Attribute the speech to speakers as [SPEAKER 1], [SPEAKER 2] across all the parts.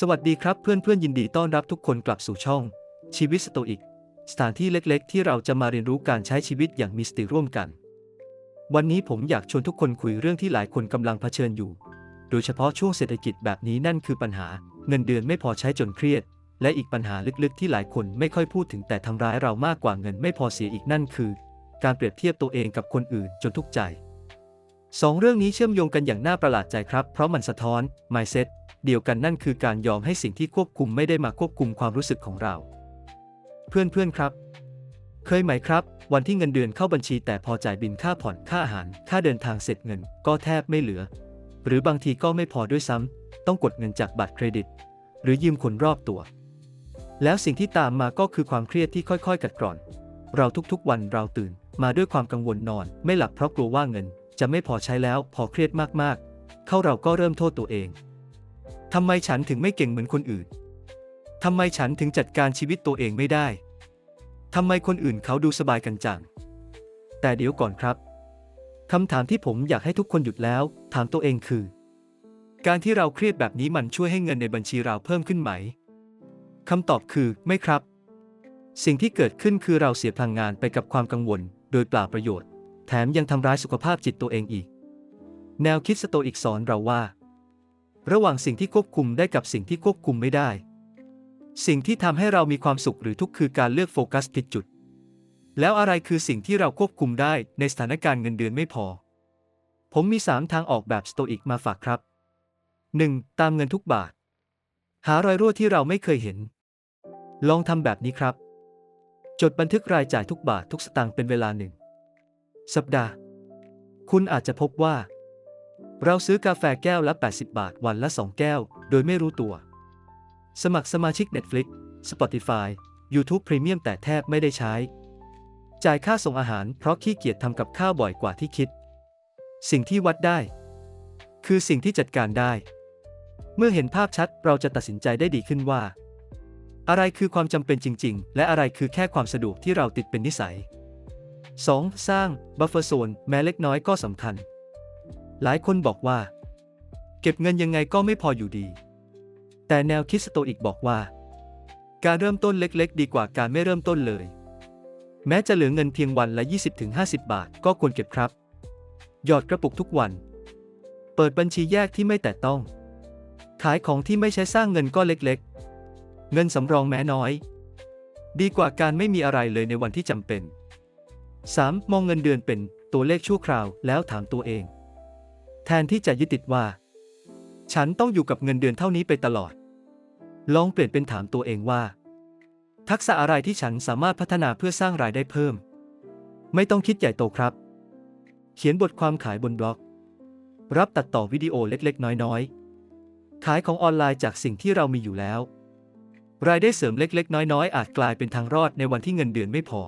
[SPEAKER 1] สวัสดีครับเพื่อนๆยินดีต้อนรับทุกคนกลับสู่ช่อง ชีวิตสโตอิก สถานที่เล็กๆ ที่เราจะมาเรียนรู้การใช้ชีวิตอย่างมีสติร่วมกัน วันนี้ผมอยากชวนทุกคนคุยเรื่องที่หลายคนกำลังเผชิญอยู่ โดยเฉพาะช่วงเศรษฐกิจแบบนี้นั่นคือปัญหา เงินเดือนไม่พอใช้จนเครียด และอีกปัญหาลึกๆ ที่หลายคนไม่ค่อยพูดถึงแต่ทำร้ายเรามากกว่าเงินไม่พอเสียอีกนั่นคือ การเปรียบเทียบตัวเองกับคนอื่นจนทุกข์ใจสองเรื่องนี้เชื่อมโยงกันอย่างน่าประหลาดใจครับ เพราะมันสะท้อน mindset เดียวกันนั่นคือการยอมให้สิ่งที่ควบคุมไม่ได้มาควบคุมความรู้สึกของเรา เพื่อนๆครับ เคยไหมครับ วันที่เงินเดือนเข้าบัญชีแต่พอจ่ายบินค่าผ่อนค่าอาหาร ค่าเดินทางเสร็จเงินก็แทบไม่เหลือ หรือบางทีก็ไม่พอด้วยซ้ำต้องกดเงินจากบัตรเครดิต หรือยืมคนรอบตัว แล้วสิ่งที่ตามมาก็คือความเครียดที่ค่อยๆ กัดกร่อน เราทุกๆวันเราตื่น มาด้วยความกังวลนอน ไม่หลับเพราะกลัวว่าเงิน จะไม่พอใช้แล้วพอเครียดมากๆ เข้าเราก็เริ่มโทษตัวเอง ทำไมฉันถึงไม่เก่งเหมือนคนอื่น ทำไมฉันถึงจัดการชีวิตตัวเองไม่ได้ ทำไมคนอื่นเขาดูสบายกันจัง แต่เดี๋ยวก่อนครับคำถามที่ผมอยากให้ทุกคนหยุดแล้ว ถามตัวเองคือ การที่เราเครียดแบบนี้มันช่วยให้เงินในบัญชีเราเพิ่มขึ้นไหมคำตอบคือไม่ครับ สิ่งที่เกิดขึ้นคือเราเสียพลังงานไปกับความกังวล โดยเปล่าประโยชน์ แถมยังทำร้ายสุขภาพจิตตัวเองอีก แนวคิดสโตอิกสอนเราว่า ระหว่างสิ่งที่ควบคุมได้กับสิ่งที่ควบคุมไม่ได้ สิ่งที่ทำให้เรามีความสุขหรือทุกข์คือการเลือกโฟกัสผิดจุด แล้วอะไรคือสิ่งที่เราควบคุมได้ในสถานการณ์เงินเดือนไม่พอ ผมมี 3 ทางออกแบบสโตอิกมาฝากครับ 1. ตามเงินทุกบาท หารอยรั่วที่เราไม่เคยเห็น ลองทำแบบนี้ครับ จดบันทึกรายจ่ายทุกบาททุกสตางค์เป็นเวลาหนึ่งสัปดาห์ คุณอาจจะพบว่า เราซื้อกาแฟแก้วละ 80 บาทวันละ 2 แก้ว โดยไม่รู้ตัว สมัครสมาชิก Netflix Spotify YouTube Premium แต่แทบไม่ได้ใช้ จ่ายค่าส่งอาหารเพราะขี้เกียจทำกับข้าวบ่อยกว่าที่คิด สิ่งที่วัดได้ คือสิ่งที่จัดการได้ เมื่อเห็นภาพชัดเราจะตัดสินใจได้ดีขึ้นว่า อะไรคือความจำเป็นจริง ๆ และอะไรคือแค่ความสะดวกที่เราติดเป็นนิสัย 2. สร้างบัฟเฟอร์โซนแม้เล็กน้อยก็สำคัญ หลายคนบอกว่า เก็บเงินยังไงก็ไม่พออยู่ดี แต่แนวคิดสโตอิกบอกว่า การเริ่มต้นเล็กๆ ดีกว่าการไม่เริ่มต้นเลย แม้จะเหลือเงินเพียงวันละ 20-50 บาทก็ควรเก็บครับ หยอดกระปุกทุกวัน เปิดบัญชีแยกที่ไม่แตะต้อง ขายของที่ไม่ใช้สร้างเงินก็เล็กๆ เงินสำรองแม้น้อย ดีกว่าการไม่มีอะไรเลยในวันที่จำเป็น 3. มองเงินเดือนเป็นตัวเลขชั่วคราวแล้วถามตัวเอง แทนที่จะยึดติดว่า ฉันต้องอยู่กับเงินเดือนเท่านี้ไปตลอด ลองเปลี่ยนเป็นถามตัวเองว่า ทักษะอะไรที่ฉันสามารถพัฒนาเพื่อสร้างรายได้เพิ่ม ไม่ต้องคิดใหญ่โตครับ เขียนบทความขายบนบล็อก รับตัดต่อวิดีโอเล็กๆ น้อยๆ ขายของออนไลน์จากสิ่งที่เรามีอยู่แล้ว รายได้เสริมเล็กๆ น้อยๆ อาจกลายเป็นทางรอดในวันที่เงินเดือนไม่พอ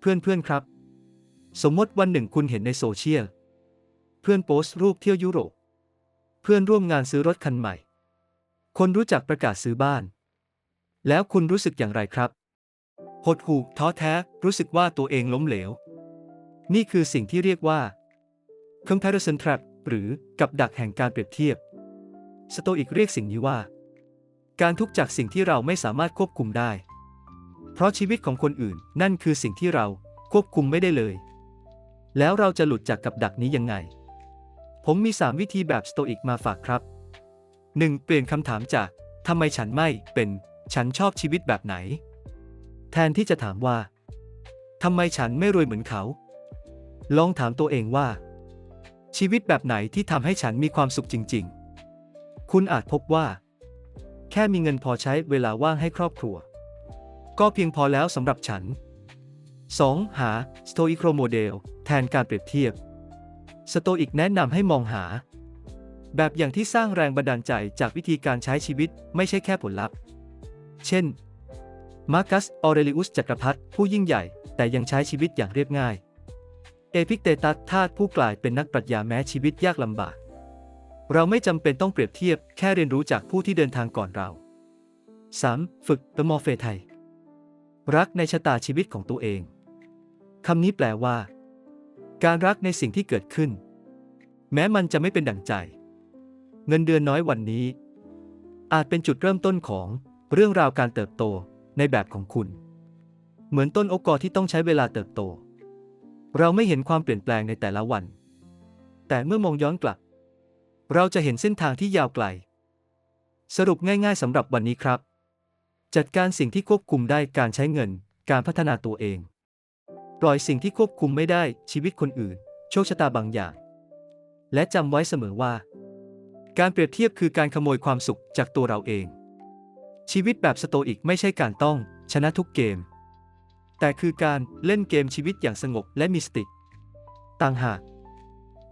[SPEAKER 1] เพื่อนๆครับ สมมติวันหนึ่งคุณเห็นในโซเชียล เพื่อนโพสต์รูปเที่ยวยุโรป เพื่อนร่วมงานซื้อรถคันใหม่ คนรู้จักประกาศซื้อบ้าน แล้วคุณรู้สึกอย่างไรครับหดหู่ท้อแท้รู้สึกว่าตัวเองล้มเหลว นี่คือสิ่งที่เรียกว่า comparison trap หรือกับดักแห่งการเปรียบเทียบ สโตอิกเรียกสิ่งนี้ว่า การทุกข์จากสิ่งที่เราไม่สามารถควบคุมได้ เพราะชีวิตของคนอื่นนั่นคือสิ่งที่เราควบคุมไม่ได้เลย แล้วเราจะหลุดจากกับดักนี้ยังไง ผมมี 3 วิธีแบบสโตอิกมาฝากครับ 1. เปลี่ยนคำถามจากทำไมฉันไม่เป็นฉันชอบชีวิตแบบไหน แทนที่จะถามว่าทำไมฉันไม่รวยเหมือนเขา ลองถามตัวเองว่า ชีวิตแบบไหนที่ทำให้ฉันมีความสุขจริง ๆ คุณอาจพบว่า แค่มีเงินพอใช้เวลาว่างให้ครอบครัว ก็เพียงพอแล้วสำหรับฉัน 2. หาสโตอิโคโมเดลแทนการเปรียบเทียบ สโตอิกแนะนำให้มองหา แบบอย่างที่สร้างแรงบันดาลใจจากวิธีการใช้ชีวิตไม่ใช่แค่ผลลัพธ์ เช่น มาร์กัส ออเรลิอุส จักรพรรดิผู้ยิ่งใหญ่ แต่ยังใช้ชีวิตอย่างเรียบง่าย เอพิกเตตัสทาสผู้กลายเป็นนักปรัชญาแม้ชีวิตยากลำบาก เราไม่จำเป็นต้องเปรียบเทียบแค่เรียนรู้จากผู้ที่เดินทางก่อนเรา 3. ฝึกเปมอเฟไทย รักในชะตาชีวิตของตัวเองคำนี้แปลว่า การรักในสิ่งที่เกิดขึ้น แม้มันจะไม่เป็นดั่งใจ เงินเดือนน้อยวันนี้ อาจเป็นจุดเริ่มต้นของเรื่องราวการเติบโตในแบบของคุณ เหมือนต้นโอกอที่ต้องใช้เวลาเติบโต เราไม่เห็นความเปลี่ยนแปลงในแต่ละวัน แต่เมื่อมองย้อนกลับ เราจะเห็นเส้นทางที่ยาวไกล สรุปง่าย ๆสำหรับวันนี้ครับ จัดการสิ่งที่ควบคุมได้การใช้เงิน การพัฒนาตัวเอง ปล่อยสิ่งที่ควบคุมไม่ได้ชีวิตคนอื่น โชคชะตาบางอย่าง และจำไว้เสมอว่า การเปรียบเทียบคือการขโมยความสุขจากตัวเราเอง ชีวิตแบบสโตอิกไม่ใช่การต้อง ชนะทุกเกม แต่คือการเล่นเกมชีวิตอย่างสงบและมีสติ ต่างหาก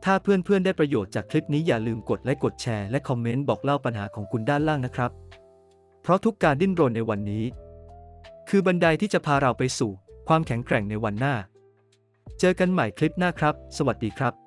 [SPEAKER 1] ถ้าเพื่อนๆได้ประโยชน์จากคลิปนี้อย่าลืมกดไลค์กดแชร์และคอมเมนต์บอกเล่าปัญหาของคุณด้านล่างนะครับ เพราะทุกการดิ้นรนในวันนี้ คือบันไดที่จะพาเราไปสู่ ความแข็งแกร่งในวันหน้า เจอกันใหม่คลิปหน้าครับ สวัสดีครับ